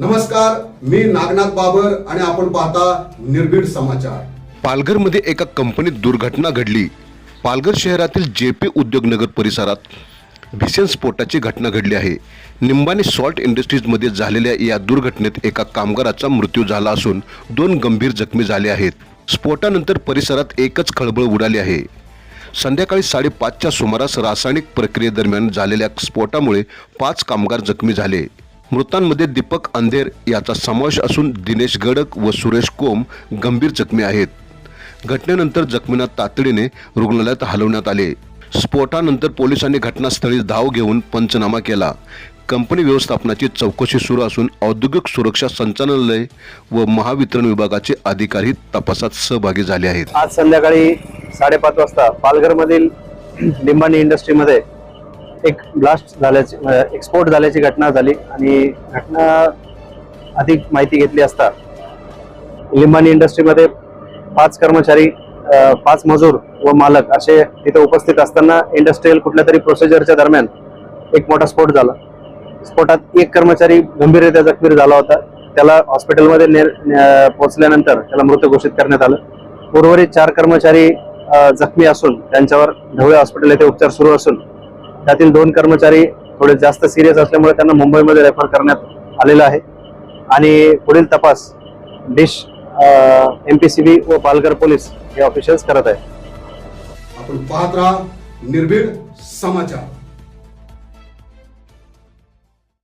नमस्कार मी नागनाथ बाबर आणि आपण पाहता निर्भीड समाचार. पालघरमध्ये एका कंपनीत दुर्घटना घडली. पालघर शहरातील जे पी उद्योगनगर परिसरात भीषण स्फोटाची घटना घडली आहे. निंबानी सॉल्ट इंडस्ट्रीजमध्ये झालेल्या या दुर्घटनेत एका कामगाराचा मृत्यू झाला असून दोन गंभीर जखमी झाले आहेत. स्फोटानंतर परिसरात एकच खळबळ उडाली आहे. संध्याकाळी साडेपाचच्या सुमारास रासायनिक प्रक्रियेदरम्यान झालेल्या स्फोटामुळे पाच कामगार जखमी झाले. मृतांमध्ये दीपक अंधेर याचा समावेश असून दिनेश गडक व सुरेश कोम गंभीर जखमी आहेत. घटनेनंतर जखमींना तातडीने रुग्णालयात हलवण्यात आले. स्फोटानंतर पोलिसांनी घटनास्थळी धाव घेऊन पंचनामा केला. कंपनी व्यवस्थापनाची चौकशी सुरू असून औद्योगिक सुरक्षा संचालनालय व महावितरण विभागाचे अधिकारी तपासात सहभागी झाले आहेत. आज संध्याकाळी साडेपाच वाजता पालघरमधील निंबाणी इंडस्ट्रीमध्ये एक ब्लास्ट झाल्याची एक्सपोर्ट स्फोट झाल्याची घटना झाली आणि घटना अधिक माहिती घेतली असता लिंबानी इंडस्ट्रीमध्ये पाच कर्मचारी पाच मजूर व मालक असे तिथे उपस्थित असताना इंडस्ट्रीयल कुठल्या तरी प्रोसिजरच्या दरम्यान एक मोठा स्फोट झाला. स्फोटात एक कर्मचारी गंभीररित्या जखमी झाला होता. त्याला हॉस्पिटलमध्ये ने पोहोचल्यानंतर त्याला मृत घोषित करण्यात आलं. उर्वरित चार कर्मचारी जखमी असून त्यांच्यावर ढवळे हॉस्पिटल येथे उपचार सुरू असून त्यातील दोन कर्मचारी थोडे जास्त सिरियस असल्यामुळे त्यांना मुंबईमध्ये रेफर करण्यात आलेलं आहे. आणि पुढील तपास डिश एम पी सी बी व पालघर पोलीस हे ऑफिशियल्स करत आहेत. आपण पाहत राहा निर्भीड समाचार.